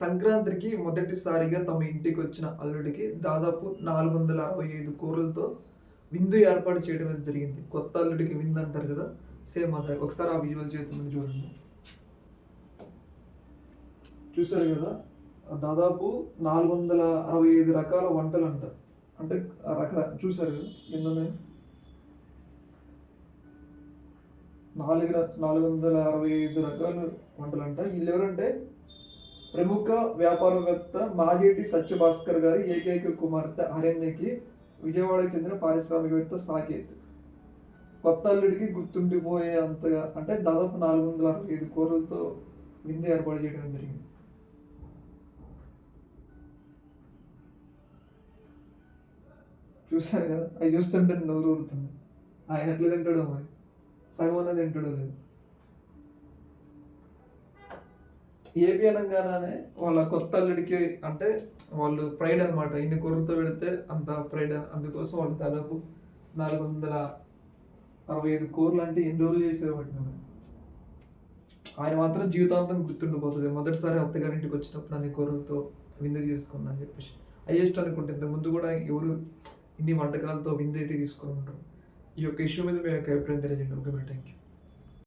సంక్రాంతికి మొదటిసారిగా తమ ఇంటికి వచ్చిన అల్లుడికి దాదాపు నాలుగు వందల అరవై ఐదు కూరలతో విందు ఏర్పాటు చేయడం అనేది జరిగింది. కొత్త అల్లుడికి విందు అంటారు కదా సేమ్ అదే. ఒకసారి ఆ విజువల్ చేతులను చూడండి. చూసారు కదా దాదాపు నాలుగు వందల అరవై ఐదు రకాల వంటలు అంట అంటే రకర రకాల చూసారు కదా ఎన్నున్నాయి? నాలుగు నాలుగు వందల అరవై ఐదు రకాల వంటలు అంట వీళ్ళు ఎవరంటే ప్రముఖ వ్యాపారవేత్త మాగేటి సత్యభాస్కర్ గారి ఏకైక కుమార్తె అరణ్యకి విజయవాడకు చెందిన పారిశ్రామికవేత్త సాకేత్. కొత్త అల్లుడికి గుర్తుండిపోయే అంతగా అంటే దాదాపు నాలుగు వందల అరవై ఐదు కోరులతో విందు ఏర్పాటు చేయడం జరిగింది. చూశారు కదా? అవి చూస్తుంటే నోరు ఊరుతుంది. ఆయన ఎట్లా తింటాడో మరి? సగం అన్నది తింటాడో లేదు? ఏపీ అనగానే వాళ్ళ కొత్త అల్లుడికి అంటే వాళ్ళు ప్రైడ్ అనమాట ఇన్ని కూరలతో పెడితే అంత ప్రైడ్. అందుకోసం వాళ్ళు దాదాపు నాలుగు వందల అరవై ఐదు కూరలు అంటే ఎన్ని రోజులు చేసేవాడు మేము ఆయన మాత్రం జీవితాంతం గుర్తుండిపోతుంది. మొదటిసారి అత్తగారింటికి వచ్చినప్పుడు అన్ని కూరలతో విందు తీసుకున్నా అని చెప్పేసి. హైయెస్ట్ అనుకుంటే ఇంత ముందు కూడా ఎవరు ఇన్ని వంటకాలతో విందు అయితే తీసుకుని ఉంటారు. ఈ యొక్క ఇష్యూ మీద మేము యొక్క అభిప్రాయం తెలియజేయండి. Okay thank you